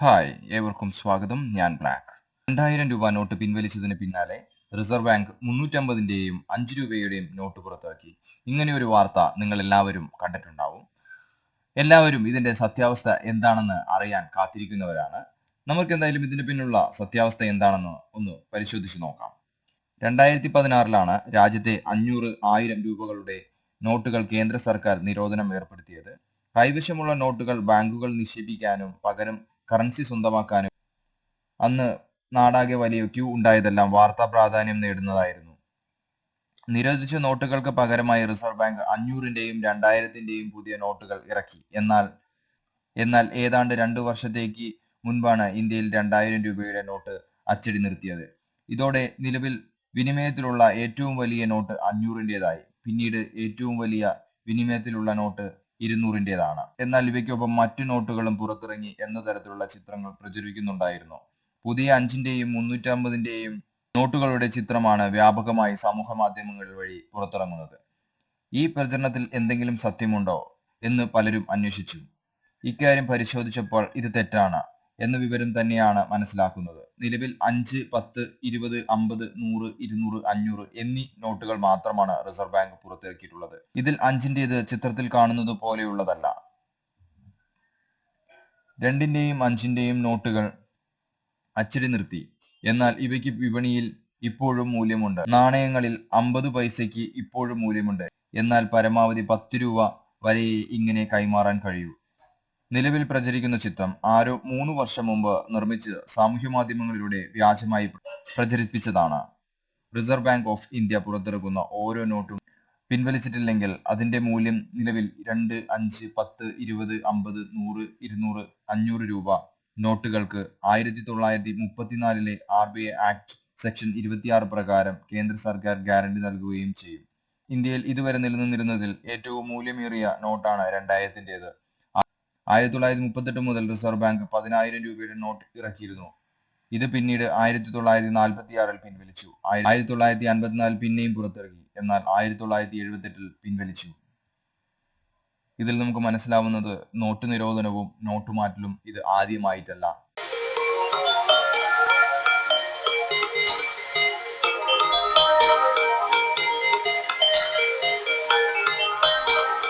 Hi ഏവർക്കും സ്വാഗതം. ഞാൻ ബ്ലാക്ക്. രണ്ടായിരം രൂപ നോട്ട് പിൻവലിച്ചതിന് പിന്നാലെ റിസർവ് ബാങ്ക് മുന്നൂറ്റമ്പതിന്റെയും അഞ്ച് രൂപയുടെയും നോട്ട് പുറത്തിറക്കി ഇങ്ങനെ ഒരു വാർത്ത നിങ്ങൾ എല്ലാവരും കണ്ടിട്ടുണ്ടാവും. എല്ലാവരും ഇതിന്റെ സത്യാവസ്ഥ എന്താണെന്ന് അറിയാൻ കാത്തിരിക്കുന്നവരാണ്. നമുക്ക് എന്തായാലും ഇതിന് പിന്നിലുള്ള സത്യാവസ്ഥ എന്താണെന്ന് ഒന്ന് പരിശോധിച്ചു നോക്കാം. രണ്ടായിരത്തി പതിനാറിലാണ് രാജ്യത്തെ അഞ്ഞൂറ് ആയിരം രൂപകളുടെ നോട്ടുകൾ കേന്ദ്ര സർക്കാർ നിരോധനം ഏർപ്പെടുത്തിയത്. കൈവശമുള്ള നോട്ടുകൾ ബാങ്കുകൾ നിക്ഷേപിക്കാനും പകരം കറൻസി സ്വന്തമാക്കാനും അന്ന് നാടാകെ വലിയ ക്യൂ ഉണ്ടായതെല്ലാം വാർത്താ പ്രാധാന്യം നേടുന്നതായിരുന്നു. നിരോധിച്ച നോട്ടുകൾക്ക് പകരമായി റിസർവ് ബാങ്ക് അഞ്ഞൂറിന്റെയും രണ്ടായിരത്തിന്റെയും പുതിയ നോട്ടുകൾ ഇറക്കി. എന്നാൽ എന്നാൽ ഏതാണ്ട് രണ്ടു വർഷത്തേക്ക് മുൻപാണ് ഇന്ത്യയിൽ രണ്ടായിരം രൂപയുടെ നോട്ട് അച്ചടി നിർത്തിയത്. ഇതോടെ നിലവിൽ വിനിമയത്തിലുള്ള ഏറ്റവും വലിയ നോട്ട് അഞ്ഞൂറിന്റെതായി പിന്നീട് ഏറ്റവും വലിയ വിനിമയത്തിലുള്ള നോട്ട് ഇരുന്നൂറിന്റെതാണ് എന്നാൽ ഇവയ്ക്കൊപ്പം മറ്റു നോട്ടുകളും പുറത്തിറങ്ങി എന്ന തരത്തിലുള്ള ചിത്രങ്ങൾ പ്രചരിക്കുന്നുണ്ടായിരുന്നു പുതിയ അഞ്ചിന്റെയും മുന്നൂറ്റമ്പതിന്റെയും നോട്ടുകളുടെ ചിത്രമാണ് വ്യാപകമായി സമൂഹ മാധ്യമങ്ങൾ വഴി പുറത്തിറങ്ങുന്നത്. ഈ പ്രചരണത്തിൽ എന്തെങ്കിലും സത്യമുണ്ടോ എന്ന് പലരും അന്വേഷിച്ചു. ഇക്കാര്യം പരിശോധിച്ചപ്പോൾ ഇത് തെറ്റാണ്. എന്ന വിവരം തന്നെയാണ് മനസ്സിലാക്കുന്നത്. നിലവിൽ അഞ്ച് പത്ത് ഇരുപത് അമ്പത് നൂറ് ഇരുന്നൂറ് അഞ്ഞൂറ് എന്നീ നോട്ടുകൾ മാത്രമാണ് റിസർവ് ബാങ്ക് പുറത്തിറക്കിയിട്ടുള്ളത്. ഇതിൽ അഞ്ചിന്റേത് ചിത്രത്തിൽ കാണുന്നത് പോലെയുള്ളതല്ല. രണ്ടിന്റെയും അഞ്ചിന്റെയും നോട്ടുകൾ അച്ചടി നിർത്തി. എന്നാൽ ഇവയ്ക്ക് വിപണിയിൽ ഇപ്പോഴും മൂല്യമുണ്ട്. നാണയങ്ങളിൽ അമ്പത് പൈസയ്ക്ക് ഇപ്പോഴും മൂല്യമുണ്ട്. എന്നാൽ പരമാവധി പത്ത് രൂപ വരെ ഇങ്ങനെ കൈമാറാൻ കഴിയൂ. നിലവിൽ പ്രചരിക്കുന്ന ചിത്രം ആരോ മൂന്ന് വർഷം മുമ്പ് നിർമ്മിച്ച് സാമൂഹ്യ മാധ്യമങ്ങളിലൂടെ വ്യാജമായി പ്രചരിപ്പിച്ചതാണ്. റിസർവ് ബാങ്ക് ഓഫ് ഇന്ത്യ പുറത്തിറക്കുന്ന ഓരോ നോട്ടും പിൻവലിച്ചിട്ടില്ലെങ്കിൽ അതിന്റെ മൂല്യം നിലവിൽ രണ്ട് അഞ്ച് പത്ത് ഇരുപത് അമ്പത് നൂറ് ഇരുന്നൂറ് അഞ്ഞൂറ് രൂപ. നോട്ടുകൾക്ക് ആയിരത്തി തൊള്ളായിരത്തി മുപ്പത്തിനാലിലെ R B I act section ഇരുപത്തിയാറ് പ്രകാരം കേന്ദ്ര സർക്കാർ ഗ്യാരണ്ടി നൽകുകയും ചെയ്യും. ഇന്ത്യയിൽ ഇതുവരെ നിലനിന്നിരുന്നതിൽ ഏറ്റവും മൂല്യമേറിയ നോട്ടാണ് രണ്ടായിരത്തിന്റെത്. ആയിരത്തി തൊള്ളായിരത്തി മുപ്പത്തെട്ട് മുതൽ റിസർവ് ബാങ്ക് പതിനായിരം രൂപയുടെ നോട്ട് ഇറക്കിയിരുന്നു. ഇത് പിന്നീട് ആയിരത്തി തൊള്ളായിരത്തി നാൽപ്പത്തി ആറിൽ പിൻവലിച്ചു. ആയിരത്തി തൊള്ളായിരത്തി അൻപത്തിനാലിൽ പിന്നെയും പുറത്തിറക്കി എന്നാൽ ആയിരത്തി തൊള്ളായിരത്തി എഴുപത്തെട്ടിൽ പിൻവലിച്ചു. ഇതിൽ നമുക്ക് മനസ്സിലാവുന്നത് നോട്ട് നിരോധനവും നോട്ട് മാറ്റലും ഇത് ആദ്യമായിട്ടല്ല.